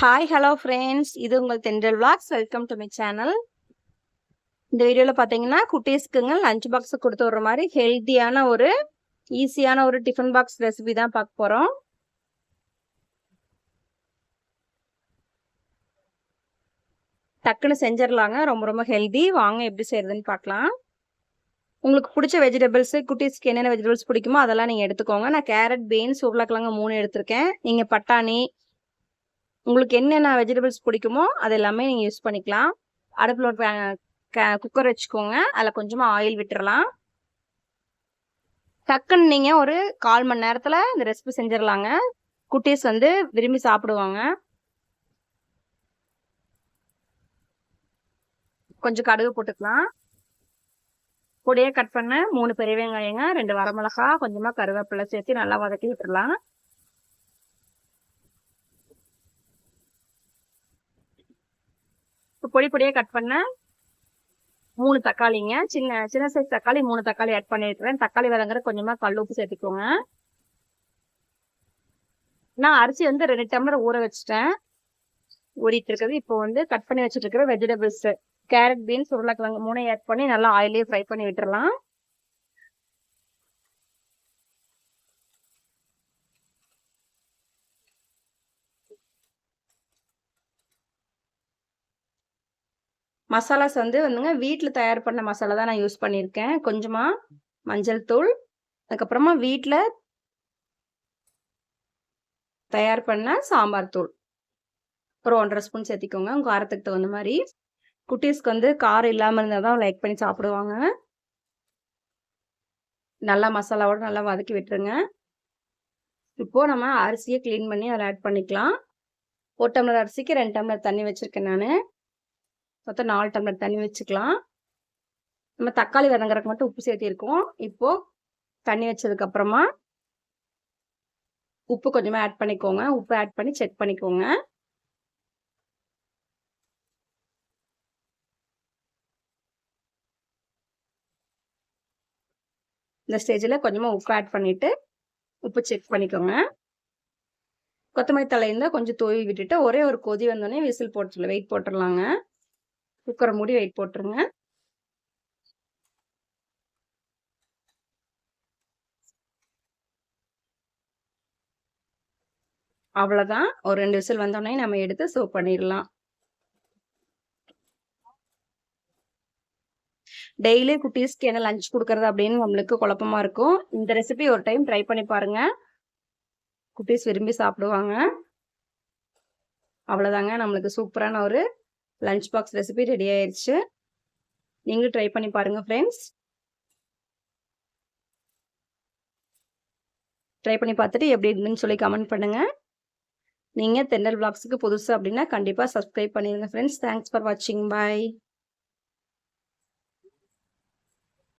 Hi hello friends இது உங்கள் Thendral vlogs welcome to my channel இந்த வீடியோவில் பார்த்தீங்கன்னா குட்டீஸ்க்குங்க லஞ்ச் பாக்ஸ் கொடுத்து விடுற மாதிரி ஹெல்த்தியான ஒரு ஈஸியான ஒரு டிஃபன் பாக்ஸ் ரெசிபி தான் பார்க்க போகிறோம் டக்குன்னு செஞ்சிடலாங்க ரொம்ப ரொம்ப ஹெல்தி வாங்க எப்படி செய்யறதுன்னு பார்க்கலாம். உங்களுக்கு பிடிச்ச வெஜிடபிள்ஸு குட்டீஸ்க்கு என்னென்ன வெஜிடபிள்ஸ் பிடிக்குமோ அதெல்லாம் நீங்கள் எடுத்துக்கோங்க. நான் கேரட் பீன்ஸ் உருளைக்கிழங்கு மூணு எடுத்திருக்கேன். நீங்கள் பட்டாணி உங்களுக்கு என்னென்ன வெஜிடபிள்ஸ் பிடிக்குமோ அது எல்லாமே நீங்கள் யூஸ் பண்ணிக்கலாம். அடுப்பில் ஒரு குக்கர் வச்சுக்கோங்க. அதில் கொஞ்சமாக ஆயில் விட்டுறலாம். டக்குன்னு நீங்கள் ஒரு கால் மணி நேரத்தில் இந்த ரெசிபி செஞ்சிடலாங்க. குட்டீஸ் வந்து விரும்பி சாப்பிடுவாங்க. கொஞ்சம் கடுகு போட்டுக்கலாம். பொடியாக கட் பண்ண மூணு பெரிய வெங்காயங்க ரெண்டு வரமிளகா கொஞ்சமாக கருவேப்பிலை சேர்த்து நல்லா வதக்கி விட்டுடலாம் பொடி பொடியாக கட் பண்ண மூணு தக்காளிங்க. சின்ன சின்ன சைஸ் தக்காளி மூணு தக்காளி ஆட் பண்ணியிருக்கிறேன் தக்காளி வதங்குற கொஞ்சமாக கல் உப்பு சேர்த்துக்கோங்க. நான் அரிசி வந்து ரெண்டு டம்ளர் ஊற வச்சுட்டேன். ஊறிட்டு இருக்குது. இப்போ வந்து கட் பண்ணி வச்சுட்டு இருக்கிற வெஜிடபிள்ஸ் கேரட் பீன்ஸ் உருளைக்கிழங்கு மூணையும் ஆட் பண்ணி நல்லா ஆயிலே ஃப்ரை பண்ணி விட்டுறலாம். மசாலாஸ் வந்து வந்துங்க வீட்டில் தயார் பண்ண மசாலா தான் நான் யூஸ் பண்ணியிருக்கேன். கொஞ்சமாக மஞ்சள் தூள் அதுக்கப்புறமா வீட்டில் தயார் பண்ண சாம்பார் தூள். ஒரு ஒன்றரை ஸ்பூன் சேர்த்திக்கோங்க உங்கள் காரத்துக்கு தகுந்த மாதிரி. குட்டீஸ்க்கு வந்து காரம் இல்லாமல் இருந்தால் தான் லைக் பண்ணி சாப்பிடுவாங்க. நல்லா மசாலாவோட நல்லா வதக்கி விட்டுருங்க. இப்போது நம்ம அரிசியை க்ளீன் பண்ணி அதில் ஆட் பண்ணிக்கலாம். ஒரு டம்ளர் அரிசிக்கு ரெண்டு டம்ளர் தண்ணி வச்சுருக்கேன் நான். மொத்தம் நாலு டம்ளர் தண்ணி வச்சுக்கலாம். நம்ம தக்காளி வதங்குறதுக்கு மட்டும் உப்பு சேர்த்திருக்கோம். இப்போது தண்ணி வச்சதுக்கப்புறமா உப்பு கொஞ்சமாக ஆட் பண்ணிக்கோங்க. உப்பு ஆட் பண்ணி செக் பண்ணிக்கோங்க. இந்த ஸ்டேஜில் கொஞ்சமாக உப்பு ஆட் பண்ணிவிட்டு உப்பு செக் பண்ணிக்கோங்க. கொத்தமல்லி தலையிருந்தால் கொஞ்சம் தூவி விட்டுட்டு ஒரே ஒரு கொதி வந்தோடனே விசில் போட்டுடலாம் வெயிட் போட்டுடலாங்க குக்கரை மூடி வெயிட் போட்டுருங்க. அவ்வளோதான் ஒரு ரெண்டு விசில் வந்தோடனே நம்ம எடுத்து சர்வ் பண்ணிடலாம். டெய்லி குட்டீஸ்க்கு என்ன லஞ்ச் கொடுக்கறது அப்படின்னு நம்மளுக்கு குழப்பமா இருக்கும். இந்த ரெசிபி ஒரு டைம் ட்ரை பண்ணி பாருங்க. குட்டீஸ் விரும்பி சாப்பிடுவாங்க. அவ்வளோதாங்க நம்மளுக்கு சூப்பரான ஒரு லஞ்ச் பாக்ஸ் ரெசிபி ரெடி ஆயிடுச்சு நீங்களும் ட்ரை பண்ணி பாருங்கள் ஃப்ரெண்ட்ஸ் ட்ரை பண்ணி பார்த்துட்டு எப்படி இருந்துன்னு சொல்லி கமெண்ட் பண்ணுங்கள் நீங்கள் தென்னல் பிளாக்ஸுக்கு புதுசு அப்படின்னா கண்டிப்பாக சப்ஸ்கிரைப் பண்ணிடுங்க ஃப்ரெண்ட்ஸ் தேங்க்ஸ் ஃபார் வாட்சிங் பாய்